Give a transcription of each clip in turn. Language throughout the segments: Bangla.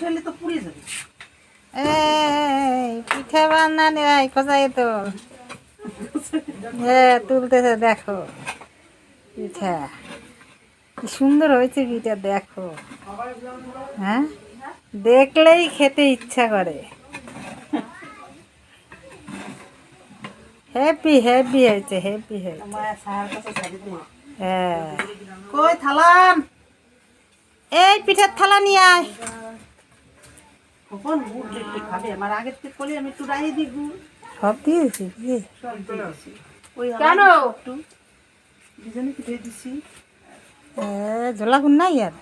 ঠেলে তো পুড়িয়ে যাবে। এই পিঠে বানানি ভাই কোথায় তো? হ্যাঁ তুলতেছে দেখো। পিঠা। কি সুন্দর হয়েছে পিঠা দেখো। হ্যাঁ? দেখলেই খেতে ইচ্ছা করে। হ্যাপি হ্যাপি হয়েছে হ্যাপি হয়েছে। হ্যাঁ। কই থালান এই পিঠার থালা নিয়ে আয়। কখন গুড় দেখতে খাবে? আমার আগের থেকে করলে আমি একটু রাই দিই গুড় সব দিয়েছি কি? সব দিয়েছি। ওই কেন? একটু দুজনে পিঠে দিছি। এ, ঝোলা গুণ নাই আর?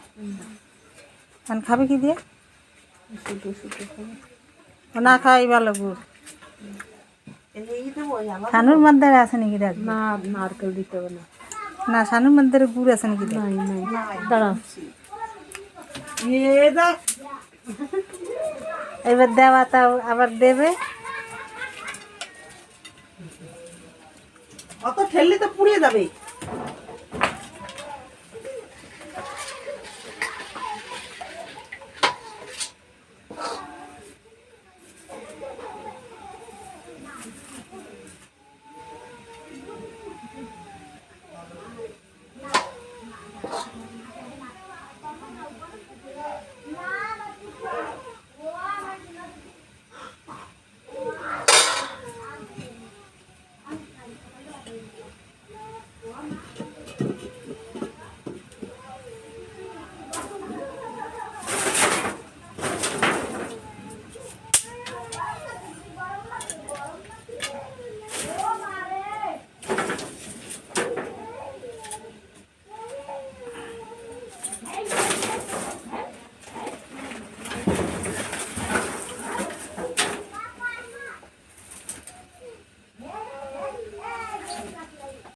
এখন খাবে কি দিয়ে? না খাওয়াই ভালো গুড়। সানুর মধ্যে আছে নাকি না নারকেল দিতে হবে না। না সানুর মধ্যে গুড় আছে নাকি দেখ নাই নাই নাই দাঁড়া এ দা এবার দেওয়া তাও আবার দেবে। অত ঠেললে তো পুড়িয়ে যাবে